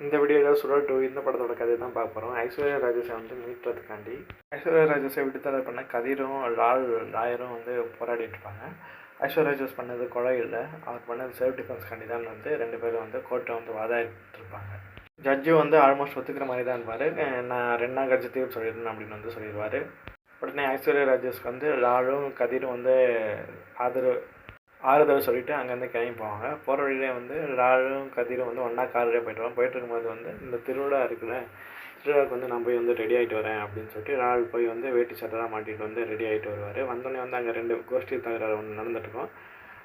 இந்த வீடியோவில் சுடா டூ இந்த படத்தோட கதை தான் பார்க்க போகிறோம் ஐஸ்வர்யா ராஜேஷை வந்து மீட்றதுக்காண்டி ஐஸ்வர்யா ராஜேஷை விடுதலை பண்ண கதிரும் லால் லாயரும் வந்து போராடிட்டு இருப்பாங்க. ஐஸ்வர்யா ராஜேஷ் பண்ணது கொலை இல்லை. அவர் பண்ணது செல்ஃப் டிஃபென்ஸ்காண்டி தான் வந்து ரெண்டு பேரும் வந்து கோர்ட்டை வந்து வாதாடிட்டு இருப்பாங்க ஜட்ஜு வந்து ஆல்மோஸ்ட் ஒத்துக்கிற மாதிரி தான் இருப்பார் நான் ரெண்டு நாள் கழிச்சு தீர்ப்பு சொல்லிடுறேன் அப்படின்னு வந்து சொல்லிடுவார். உடனே ஐஸ்வர்யா ராஜேஷ்க்கு வந்து லாலும் கதிரும் வந்து ஆதரவு ஆறுதல் சொல்லிட்டு அங்கேருந்து கிளம்பி போவாங்க. போகிற வழியிலே வந்து ராழும் கதிரும் வந்து ஒன்றா காரில் போயிட்டு வரோம் போயிட்டு இருக்கும்போது வந்து இந்த திருவிழா இருக்குல்ல திருவிழாவுக்கு வந்து நான் போய் வந்து ரெடி ஆகிட்டு வரேன் அப்படின்னு சொல்லிட்டு ராள் போய் வந்து வேட்டி சட்டெல்லாம் மாட்டிட்டு வந்து ரெடி ஆகிட்டு வருவார். வந்தோடனே வந்து அங்கே ரெண்டு கோஷ்டி தகராறு ஒன்று நடந்துட்டுருக்கோம்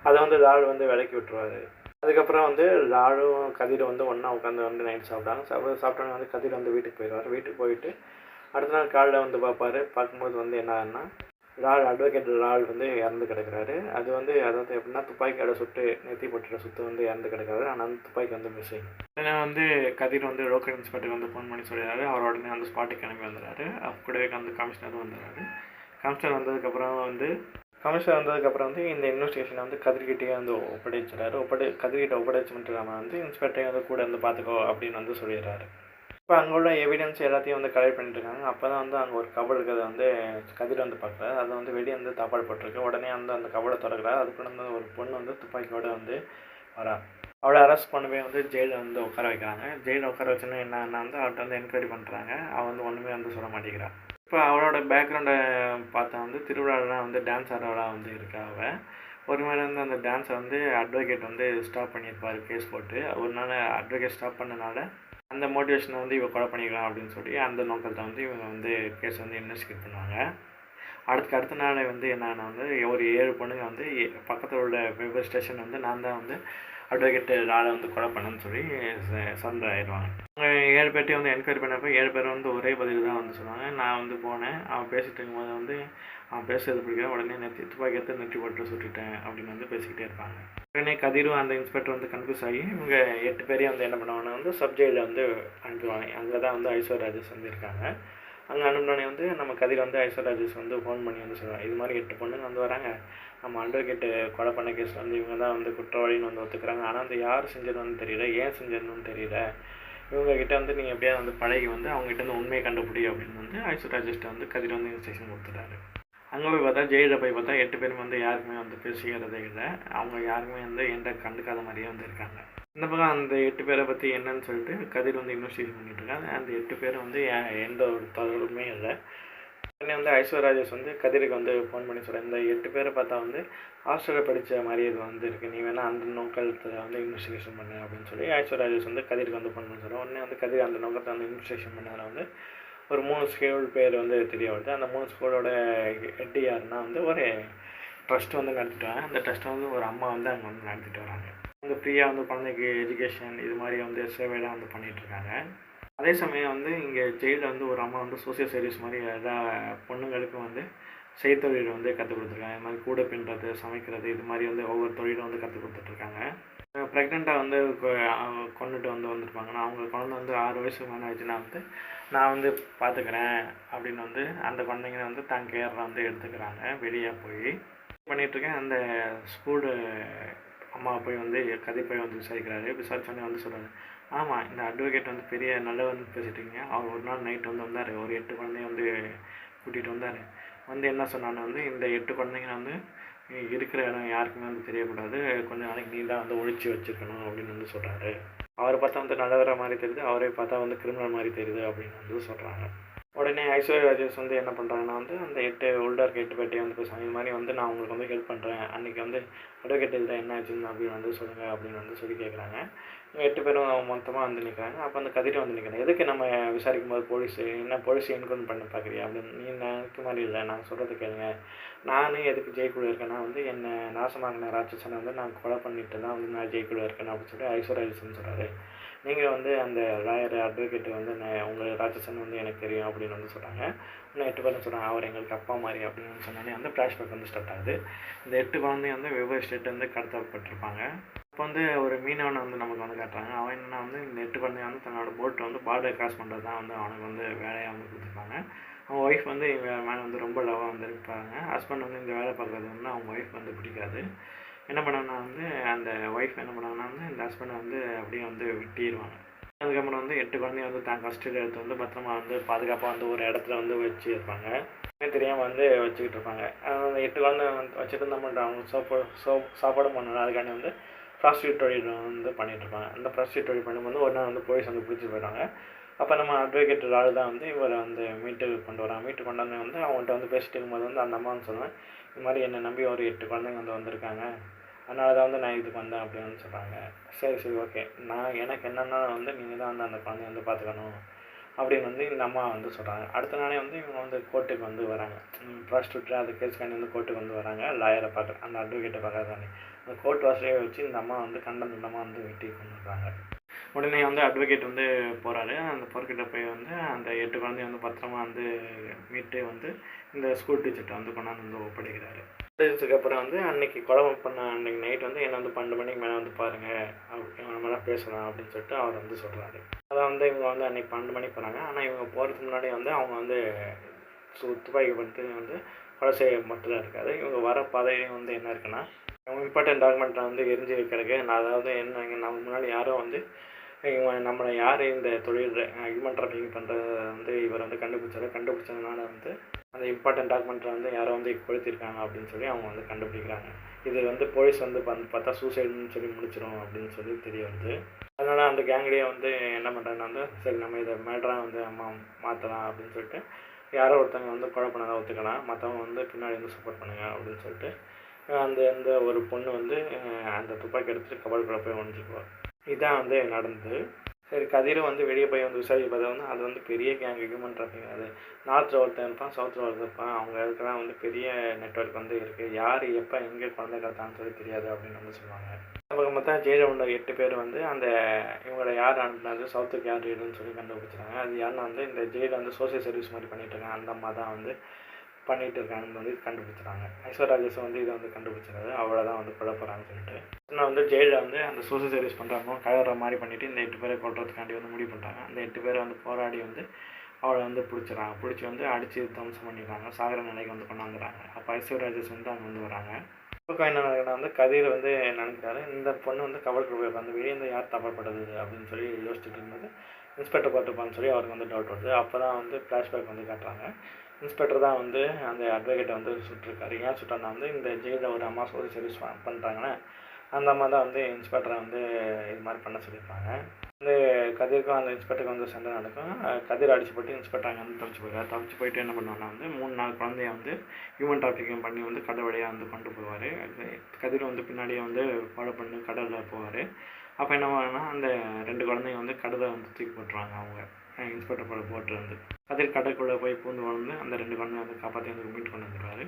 அதை வந்து ராள் வந்து விலக்கி விட்டுருவார். அதுக்கப்புறம் வந்து ராழும் கதிரும் வந்து ஒன்றா உட்காந்து வந்து நைட் சாப்பிட்டாங்க சாப்பிட சாப்பிட்டோன்னே வந்து கதிர் வந்து வீட்டுக்கு போயிடுவார். வீட்டுக்கு போயிட்டு அடுத்த நாள் காலையில் வந்து பார்ப்பாரு. பார்க்கும்போது வந்து என்ன ஆகுதுன்னா லால் அட்வொகேட் லால் வந்து இறந்து கிடக்குறாரு. அது வந்து அதாவது எப்படின்னா துப்பாக்கியோட சுட்டு நெத்தி போட்டுற சுத்து வந்து இறந்து கிடக்கிறாரு. ஆனால் அந்த துப்பாக்கி வந்து மிஸ்ஸிங் உடனே வந்து கதிர் வந்து லோக்கல் இன்ஸ்பெக்டர் வந்து ஃபோன் பண்ணி சொல்லிடுறாரு. அவர் உடனே அந்த ஸ்பாட்டுக்கு கிளம்பி வந்துடுறாரு. அப்போ கூடவே வந்து கமிஷனரும் வந்துடுறாரு. கமிஷனர் வந்ததுக்கப்புறம் வந்து கமிஷனர் வந்ததுக்கப்புறம் வந்து இந்த இன்வெஸ்டிகேஷனை வந்து கதிர்கிட்டே வந்து ஒப்படைச்சிடறாரு. ஒப்படை கதிர்கிட்ட ஒப்படைச்சு மட்டும் இல்லாமல் வந்து இன்ஸ்பெக்டரை வந்து கூட வந்து பார்த்துக்கோ அப்படின்னு வந்து சொல்லிடுறாரு. இப்போ அங்கே உள்ள எவிடன்ஸ் எல்லாத்தையும் வந்து கலெக்ட் பண்ணிட்டுருக்காங்க. அப்போ தான் வந்து அங்கே ஒரு கபடு இருக்கிறத வந்து கதிர் வந்து பார்க்குறாரு அது வந்து வெளியே வந்து தாப்பாடு போட்டிருக்கு. உடனே வந்து அந்த கபடை திறக்கிறாரு அதுக்குள்ள வந்து ஒரு பொண்ணு வந்து துப்பாக்கியோட வந்து வரா. அவளை அரெஸ்ட் பண்ணவே வந்து ஜெயிலில் வந்து உட்கார வைக்கிறாங்க. ஜெயிலில் உட்கார வச்சோன்னே என்னன்னா வந்து அவள்கிட்ட வந்து என்கொயரி பண்ணுறாங்க அவள் வந்து ஒன்றுமே வந்து சொல்ல மாட்டேங்கிறாள் இப்போ அவளோட பேக்ரவுண்டை பார்த்தா வந்து திருவிழாலாம் வந்து டான்ஸ் ஆடுறவளாக வந்து இருக்கா அவள் ஒரு மாதிரி வந்து அந்த டான்ஸை வந்து அட்வொகேட் வந்து ஸ்டாப் பண்ணியிருப்பார். கேஸ் போட்டு. ஒரு நாள் அட்வொகேட் ஸ்டாப் பண்ணனால அந்த மோட்டிவேஷனை வந்து இவ கொலை பண்ணிக்கலாம் அப்படின்னு சொல்லி அந்த நோக்கத்தை வந்து இவங்க வந்து கேஸ் வந்து இன்வெஸ்டிகேட் பண்ணுவாங்க. அடுத்து அடுத்த நாள் வந்து என்னென்னா வந்து ஒரு ஏழு பொண்ணுங்க வந்து பக்கத்தில் உள்ள வெவ்வேறு ஸ்டேஷன் வந்து நான் தான் வந்து அட்வொகேட்டு ராலை வந்து கொலை பண்ணேன்னு சொல்லி சரண்டர் ஆயிடுவாங்க அவங்க ஏழு பேர்ட்டையும் வந்து என்கொயரி பண்ணப்போ ஏழு பேர் வந்து ஒரே பதில் தான் வந்து சொன்னாங்க. நான் வந்து போனேன். அவன் பேசிட்டு இருக்கும்போது வந்து அவன் பேசுறது பிடிக்கல. உடனே நிறுத்தி துப்பாக்கி எடுத்து நெற்றி போட்டு சுட்டுட்டேன் அப்படின்னு வந்து பேசிக்கிட்டே இருப்பாங்க. உடனே கதிரும் அந்த இன்ஸ்பெக்டர் வந்து கன்ஃபியூஸ் ஆகி இவங்க எட்டு பேரையும் வந்து என்ன பண்ணுவாங்கன்னா வந்து சப்ஜெக்டில் வந்து அனுப்புவாங்க. அங்கே தான் வந்து ஐஸ்வர் ராஜேஷ் வந்து இருக்காங்க. அங்கே அனுப்பினோடனே வந்து நம்ம கதிர் வந்து ஐஸ்வர் ராஜேஷ் வந்து ஃபோன் பண்ணி வந்து சொல்லுவாங்க இது மாதிரி எட்டு பொண்ணுங்க வந்து வராங்க. நம்ம அட்வொகேட்டு கொலை பண்ண கேஸ் வந்து இவங்க தான் வந்து குற்றவாளின்னு வந்து ஒத்துக்கிறாங்க. ஆனால் வந்து யார் செஞ்சதுன்னு தெரியல ஏன் செஞ்சதுன்னு தெரியல. இவங்ககிட்ட வந்து நீங்கள் எப்படியாவது வந்து பழகி வந்து அவங்ககிட்ட வந்து உண்மையை கண்டுபிடி அப்படின்னு வந்து ஐஸ்வர் ராஜேஷ்ட வந்து கதிர் வந்து இன்ஸ்ட்ரக்ஷன் கொடுத்துட்டாரு. அங்கே போய் பார்த்தா ஜெயிலில் போய் பார்த்தா எட்டு பேரும் வந்து யாருக்குமே வந்து பேசிக்கிறதே இல்லை. அவங்க யாருமே வந்து எந்த கண்டுக்காத மாதிரியே வந்து இருக்காங்க. இந்த பக்கம் அந்த எட்டு பேரை பற்றி என்னன்னு சொல்லிட்டு கதிர் வந்து இன்வெஸ்டிகேஷன் பண்ணிட்டு இருக்காங்க. அந்த எட்டு பேரும் வந்து எந்த ஒரு தகவலுமே இல்லை. உடனே வந்து ஐஸ்வர் வந்து கதிருக்கு வந்து ஃபோன் பண்ணி சொல்கிறேன் இந்த எட்டு பேரை பார்த்தா வந்து ஹாஸ்டலில் படித்த மாதிரி இது வந்து இருக்குது நீ வேணால் அந்த நோக்கத்தில் வந்து இன்வெஸ்டிகேஷன் பண்ணு அப்படின்னு சொல்லி ஐஸ்வர் வந்து கதிருக்கு வந்து ஃபோன் பண்ணி சொல்கிறேன் உடனே வந்து கதிர் அந்த நோக்கத்தை வந்து இன்வெஸ்டிகேஷன் பண்ணதில் வந்து ஒரு மூணு ஸ்கூல் பேர் வந்து தெரிய வருது. அந்த மூணு ஸ்கூலோட ஹெட் யாருன்னா வந்து ஒரு ட்ரஸ்ட் வந்து நடத்திட்டு வராங்க. அந்த ட்ரஸ்ட்டை வந்து ஒரு அம்மா வந்து அங்கே வந்து நடத்திட்டு வராங்க. வந்து ஃப்ரீயாக வந்து குழந்தைக்கு எஜுகேஷன் இது மாதிரி வந்து சேவையெல்லாம் வந்து பண்ணிகிட்ருக்காங்க அதே சமயம் வந்து இங்கே ஜெயிலில் வந்து ஒரு அம்மா வந்து சோசியல் சர்வீஸ் மாதிரி எல்லா பொண்ணுங்களுக்கும் வந்து செய்தொழில் வந்து கற்றுக் கொடுத்துருக்காங்க. இது மாதிரி கூட பின்னுறது சமைக்கிறது இது மாதிரி வந்து ஒவ்வொரு தொழிலும் வந்து கற்றுக் கொடுத்துட்ருக்காங்க ப்ரெக்னெண்ட்டாக வந்து கொண்டுட்டு வந்து வந்திருப்பாங்கன்னா அவங்க குழந்தை வந்து ஆறு வயசுக்கு மேலே ஆச்சுன்னா வந்து நான் வந்து பார்த்துக்கிறேன் அப்படின்னு வந்து அந்த குழந்தைங்க வந்து தான் கேரில் வந்து எடுத்துக்கிறாங்க. வெளியே போய் பண்ணிகிட்ருக்கேன் அந்த ஸ்கூலு அம்மா போய் வந்து கதை போய் வந்து விசாரிக்கிறாரு. விசாரிச்சோன்னே வந்து சொல்கிறாரு ஆமாம் இந்த அட்வொகேட் வந்து பெரிய நல்லவன் பேசிட்டீங்க அவர் ஒரு நாள் நைட் வந்து வந்தார். ஒரு எட்டு குழந்தைய வந்து கூட்டிகிட்டு வந்தார். வந்து என்ன சொன்னான்னு வந்து இந்த எட்டு குழந்தைங்க வந்து இருக்கிற இடம் யாருக்குமே வந்து தெரியக்கூடாது. கொஞ்ச நாளைக்கு நீ தான் வந்து ஒழிச்சு வச்சுக்கணும் அப்படின்னு வந்து சொல்கிறாரு அவரை பார்த்தா வந்து நல்லவர மாதிரி தெரியுது. அவரை பார்த்தா வந்து கிரிமினல் மாதிரி தெரியுது அப்படின்னு வந்து சொல்கிறாங்க உடனே ஐஸ்வர்யா ராஜேஷ் வந்து என்ன பண்ணுறாங்கன்னா வந்து அந்த எட்டு உள்ளே கேட்டு எட்டு வந்து பேசுவாங்க இது மாதிரி வந்து நான் உங்களுக்கு வந்து ஹெல்ப் பண்ணுறேன் அன்றைக்கி வந்து அட்வொகேட் இதில் என்ன ஆச்சுன்னு அப்படின்னு வந்து சொல்லுங்கள் அப்படின்னு வந்து சொல்லி கேட்குறாங்க எட்டு பேரும் மொத்தமாக வந்து நிற்கிறாங்க அப்போ அந்த கதிரை வந்து நிற்கிறாங்க எதுக்கு நம்ம விசாரிக்கும் போது போலீஸ் என்ன போலீஸ் என்கொயர் பண்ண பார்க்குறியா அப்படின்னு நீ எனக்கு மாதிரி இல்லை. நான் சொல்கிறது கேளுங்க. நானும் எதுக்கு ஜெயிக்குள்ள இருக்கேன்னா வந்து என்னை நாசமாகின ராட்சசனை வந்து நான் கொலை பண்ணிட்டு தான் வந்து நான் ஜெய்குழு இருக்கேன் அப்படின்னு சொல்லி ஐஸ்வர்யாஜன் சொல்கிறாரு நீங்கள் வந்து அந்த லாயர் அட்வொகேட் வந்து நான் உங்கள் ராட்சசன் வந்து எனக்கு தெரியும் அப்படின்னு வந்து சொல்கிறாங்க இன்னும் எட்டு பேரும் சொல்கிறாங்க அவர் எங்களுக்கு அப்பா மாதிரி அப்படின்னு சொன்னோன்னே வந்து ஃப்ளாஷ்பேக் வந்து ஸ்டார்ட் ஆகுது. இந்த எட்டு குழந்தையும் வந்து வெவ்வேறு ஸ்டேட் வந்து கடத்தப்பட்டிருப்பாங்க. இப்போ வந்து ஒரு மீனவனை வந்து நமக்கு வந்து காட்டுறாங்க. அவன் என்னன்னா வந்து இந்த எட்டு குழந்தைய வந்து தன்னோட போட்டை வந்து பார்டர் கிராஸ் பண்ணுறது தான் வந்து அவனுக்கு வந்து வேலையாக வந்து கொடுத்துருப்பாங்க. அவங்க ஒய்ஃப் வந்து இவங்க மேலே வந்து ரொம்ப லவ்வாக வந்து இருப்பாங்க. ஹஸ்பண்ட் வந்து இந்த வேலை பார்க்குறது வந்து அவங்க ஒய்ஃப் வந்து பிடிக்காது. என்ன பண்ணாங்கன்னா வந்து அந்த ஒய்ஃப் என்ன பண்ணாங்கன்னா வந்து இந்த ஹஸ்பண்டை வந்து அப்படியே வந்து வெட்டிடுவாங்க அதுக்கப்புறம் வந்து எட்டு குழந்தைய வந்து தான் கஸ்டடி எடுத்து வந்து பத்திரமா வந்து பாதுகாப்பாக வந்து ஒரு இடத்துல வந்து வச்சு இருப்பாங்க தெரியாமல் வந்து வச்சுக்கிட்டு இருப்பாங்க. அந்த எட்டு குழந்தை வந்து வச்சுட்டு என்ன அவங்க சோப்பு சோப் சாப்பாடும் பண்ணணும். அதுக்காண்டி வந்து ப்ராஸ்டியூட் தொழில் வந்து பண்ணிகிட்டு இருப்பாங்க. அந்த ப்ராஸ்டியூட் தொழில் பண்ணும்போது ஒரு நாள் வந்து போலீஸ் வந்து பிடிச்சி போயிடுவாங்க. அப்போ நம்ம அட்வொகேட் ஆள் தான் வந்து இவரை வந்து மீட்டு கொண்டு வராங்க. மீட்டு கொண்டு வந்து வந்து அவங்கள்ட்ட வந்து பேசிட்டு இருக்கும்போது வந்து அந்த அம்மா வந்து சொல்லுவேன் இது மாதிரி என்னை நம்பி ஒரு எட்டு குழந்தைங்க வந்து வந்திருக்காங்க. அதனால தான் வந்து நான் இதுக்கு வந்தேன் அப்படின்னு சொல்கிறாங்க சரி சரி ஓகே நான் எனக்கு என்னென்னா வந்து நீங்கள் தான் வந்து அந்த குழந்தைய வந்து பார்த்துக்கணும் அப்படின்னு வந்து இந்த அம்மா வந்து சொல்கிறாங்க அடுத்த நாளே வந்து இவங்க வந்து கோர்ட்டுக்கு வந்து வராங்க. ப்ராஸ்டியூட் அந்த கேஸ்காண்டி வந்து கோர்ட்டுக்கு வந்து வராங்க. லாயரை பார்க்குற அந்த அட்வொகேட்டை பார்க்குறதானே அந்த கோர்ட் வாசலையே வச்சு இந்த அம்மா வந்து கண்டம் துண்டமாக வந்து வெட்டி கொண்டுறாங்க உடனே வந்து அட்வொகேட் வந்து போகிறாரு அந்த பொறுக்கிட்ட போய் வந்து அந்த எட்டு குழந்தைய வந்து பத்திரமா வந்து மீட்டு வந்து இந்த ஸ்கூல் டீச்சர்கிட்ட வந்து கொண்டாந்து வந்து ஒப்படைக்கிறாரு. ஒப்படைச்சதுக்கு அப்புறம் வந்து அன்னைக்கு குழம்பு பண்ண அன்னைக்கு நைட் வந்து என்னை வந்து பன்னெண்டு மணிக்கு மேலே வந்து பாருங்கள் இவங்க மேலே பேசலாம் அப்படின்னு சொல்லிட்டு அவர் வந்து சொல்கிறாரு அதான் வந்து இவங்க வந்து அன்னைக்கு பன்னெண்டு மணிக்கு போகிறாங்க ஆனால் இவங்க போகிறதுக்கு முன்னாடி வந்து அவங்க வந்து சு- துப்பாக்கி பண்ணிட்டு வந்து கொலை செய்ய மட்டும் தான் இருக்காது இவங்க வர பாதையிலையும் வந்து என்ன இருக்குன்னா இம்பார்ட்டன்ட் டாக்குமெண்ட்டை வந்து எரிஞ்சு வைக்கிறதுக்கு நான் அதாவது என்ன நம்ம முன்னாடி யாரும் வந்து இவன் நம்மளை யார் இந்த தொழில் ஹியூமன் ட்ராஃபிக்கிங் பண்ணுறது வந்து இவர் வந்து கண்டுபிடிச்சாரு. கண்டுபிடிச்சதுனால வந்து அந்த இம்பார்ட்டன்ட் டாக்குமெண்ட்டை வந்து யாரோ வந்து கொளுத்திருக்காங்க அப்படின்னு சொல்லி அவங்க வந்து கண்டுபிடிக்கிறாங்க. இது வந்து போலீஸ் வந்து வந்து பார்த்தா சூசைடுன்னு சொல்லி முடிச்சிடும் அப்படின்னு சொல்லி தெரிய வருது. அதனால் அந்த கேங்லேயே வந்து என்ன பண்ணுறாங்கன்னா வந்து சரி நம்ம இதை மேட்ராக வந்து அம்மா மாற்றலாம் அப்படின்னு சொல்லிட்டு யாரோ ஒருத்தவங்க வந்து கொலை பண்ணதை ஒத்துக்கலாம். மற்றவங்க வந்து பின்னாடி வந்து சப்போர்ட் பண்ணுங்க அப்படின்னு சொல்லிட்டு அந்த அந்த ஒரு பொண்ணு வந்து அந்த துப்பாக்கி எடுத்துட்டு கபல்குள்ளே போய் ஒழிஞ்சுக்குவார் இதான் வந்து நடந்தது. சரி கதிரும் வந்து வெளியே போய் வந்து விசாரிப்பதை வந்து அது வந்து பெரிய கேங் ஹியூமன் ட்ராஃபிக் அது நார்த்தில் ஒருத்தன் இருப்பான் சவுத்தில் ஒருத்தர் இருப்பான். அவங்க வந்து பெரிய நெட்வொர்க் வந்து இருக்குது யார் எப்போ எங்கே குழந்தை கடத்தான்னு சொல்லி தெரியாது அப்படின்னு வந்து சொல்லுவாங்க. நமக்கு மொத்தம் ஜெயில உள்ள எட்டு பேர் வந்து அந்த இவங்களோட யார் அனுப்புனாரு சவுத்துக்கு யார் லீடுன்னு சொல்லி கண்டுபிடிச்சாங்க அது யாருன்னா வந்து இந்த ஜெயிலில் வந்து சோசியல் சர்வீஸ் மாதிரி பண்ணிட்டு இருக்காங்க. அந்த அம்மா தான் வந்து பண்ணிகிட்டு இருக்காங்கன்னு வந்து கண்டுபிடிச்சிட்டாங்க ஐஸ்வர்ராஜஸ் வந்து இதை வந்து கண்டுபிடிச்சிருக்காரு அவளை தான் வந்து கொல்ல போகிறாங்கன்னு சொல்லிட்டு. நான் வந்து ஜெயிலில் வந்து அந்த சோசியல் சர்வீஸ் பண்ணுறாங்க கலற மாதிரி பண்ணிவிட்டு இந்த எட்டு பேரை கொள்றதுக்காண்டி வந்து முடிவு பண்ணுறாங்க அந்த எட்டு பேரை வந்து போராடி வந்து அவளை வந்து பிடிச்சிடறாங்க. பிடிச்சி வந்து அடித்து தம்சம் பண்ணிடுறாங்க. சாகர நிலைக்கு வந்து கொண்டாந்துறாங்க அப்போ ஐஸ்வர்ராஜஸ் வந்து அங்கே வந்து வராங்க. இப்போ என்ன நடக்குதுன்னா வந்து கதிர் வந்து நினைக்கிறாரு. இந்த பொண்ணு வந்து கவல் போய் அந்த வெளியே இருந்து யார் தவறப்பட்டது அப்படின்னு சொல்லி யோசிச்சுட்டு இருந்தது. இன்ஸ்பெக்டர் பார்த்துப்பான்னு சொல்லி அவருக்கு வந்து டவுட் வருது. அப்போ தான் வந்து ஃப்ளாஷ்பேக் வந்து காட்டுறாங்க. இன்ஸ்பெக்டர் தான் வந்து அந்த அட்வொகேட்டை வந்து சுட்டிருக்காரு. ஏன் சுட்டான்னா வந்து இந்த ஜெயிலில் ஒரு அம்மா சோதி சர்வீஸ் பண்ணுறாங்கன்னா அந்த அம்மா தான் வந்து இன்ஸ்பெக்டரை வந்து இது மாதிரி பண்ண சொல்லியிருப்பாங்க. இந்த கதிருக்கும் அந்த இன்ஸ்பெக்டருக்கு வந்து சண்டை நடக்கும். கதிர் அடிச்சு போட்டு இன்ஸ்பெக்டர் அங்கே வந்து தப்பிச்சு போயிடுவார். தப்பிச்சு போயிட்டு என்ன பண்ணுவாங்கன்னா வந்து மூணு நாலு குழந்தைய வந்து ஹியூமன் டிராஃபிக்கிங் பண்ணி வந்து கடல் வழியாக வந்து கொண்டு போவார். கதிர் வந்து பின்னாடியே வந்து ஃபாலோ பண்ணி கடலில் போவார். அப்போ என்ன பண்ணுவாங்கன்னா அந்த ரெண்டு குழந்தைங்க வந்து கடலை வந்து தூக்கி போட்டுருவாங்க அவங்க. இன்ஸ்பெக்டர் போட போட்டு வந்து அதில் கடற்குள்ளே போய் பூந்து வளர்ந்து அந்த ரெண்டு குழந்தை வந்து காப்பாற்றி வந்து மீட் கொண்டு வந்துடுவார்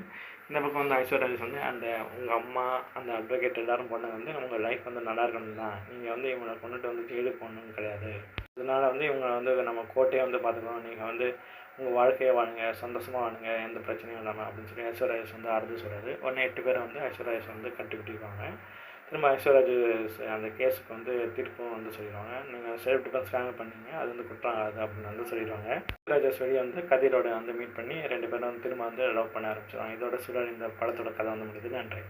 இந்த பக்கம் வந்து ஐஸ்வர்யாஜ் வந்து அந்த உங்கள் அம்மா அந்த அட்வொகேட் எல்லாரும் பொண்ணு வந்து உங்கள் லைஃப் வந்து நல்லா இருக்கணும் தான். நீங்கள் வந்து இவங்களை கொண்டுட்டு வந்து ஜெயிலுக்கு போகணும்னு கிடையாது. இதனால வந்து இவங்களை வந்து நம்ம கோட்டையை வந்து பார்த்துக்கணும். நீங்கள் வந்து உங்கள் வாழ்க்கையை வாழுங்க சந்தோஷமாக வாழுங்க எந்த பிரச்சனையும் இல்லாமல் அப்படின்னு சொல்லி ஐஸ்வர்யாஜ் வந்து அறுத்து சொல்கிறாரு உடனே எட்டு பேரை வந்து ஐஸ்வர்யாஜ் வந்து கட்டி விட்டுருக்காங்க திரும்ப ஐஸ்வர்ராஜ் அந்த கேஸுக்கு வந்து தீர்ப்பும் வந்து சொல்லிடுவாங்க. நீங்கள் செல்ஃப் டிஃபென்ஸ் ஸ்கேன் பண்ணீங்க. அது வந்து குற்றம் ஆகாது அப்படின்னு வந்து சொல்லிடுவாங்க. ஐஸ்வர்ராஜ் வெளியே வந்து கதிரோட வந்து மீட் பண்ணி ரெண்டு பேரும் வந்து திரும்ப வந்து லவ் பண்ண ஆரம்பிச்சிடுவாங்க இதோட சூழல் இந்த படத்தோட கதை வந்து முடியுது நன்றி.